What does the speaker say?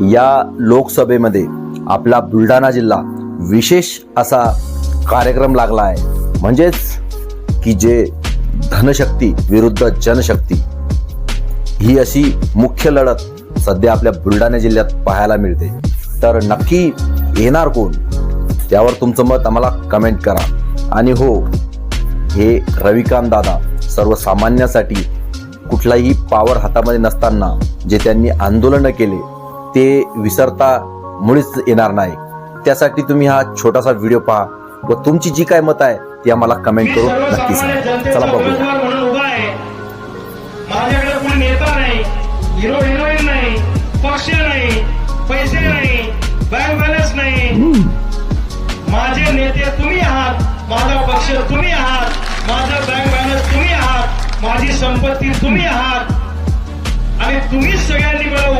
या लोकसभेमध्ये आपला बुलढाणा जिल्हा विशेष असा कार्यक्रम लागला आहे म्हणजेच की जे धनशक्ती विरुद्ध जनशक्ती ही अशी मुख्य लढत सध्या आपल्या बुलढाणा जिल्ह्यात पाहायला मिळते. तर नक्की येणार कोण? त्यावर तुमचं मत आम्हाला कमेंट करा. आणि हो हे रविकांत दादा सर्वसामान्यासाठी कुठलाही पावर हातामध्ये नसताना जे त्यांनी आंदोलनं केले ते विसरता मुळीच येणार नाही. त्यासाठी तुम्ही हा छोटासा व्हिडिओ पहा व तुमची जी काय मत आहे ती आम्हाला कमेंट करून नक्की सांगा. चला बघूया. रोजगार म्हणून उभा आहे. माझ्याकडे कोणी नेता नाही हिरो हिरोईन नाही पक्ष नाही पैसे नाही बँक बॅलन्स नाही. माझे नेते तुम्ही आहात माझा पक्ष तुम्ही आहात माझा बँक बॅलन्स तुम्ही आहात माझी संपत्ती तुम्ही आहात. आणि तुम्हीच सगळ्यांनी मला